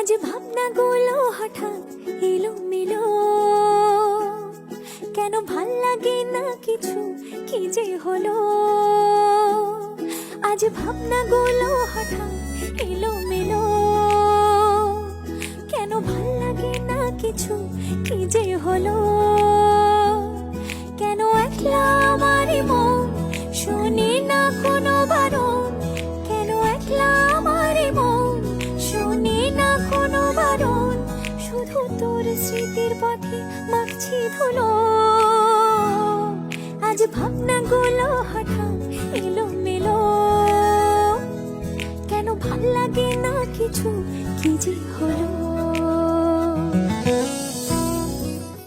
আজ ভাবনা গুলো হঠাৎ এলো মেলো কেন ভালো লাগে না কিছু? কি যে হলো? আজ ভাবনা গুলো হঠাৎ এলো মেলো কেন ভালো লাগে না কিছু? কি যে হলো? স্মৃতির পথে মাখছি ধুলো। আজ ভাবনা গুলো হঠাৎ এলো মেলো কেন ভালো লাগে না কিছু? কি যে হলো?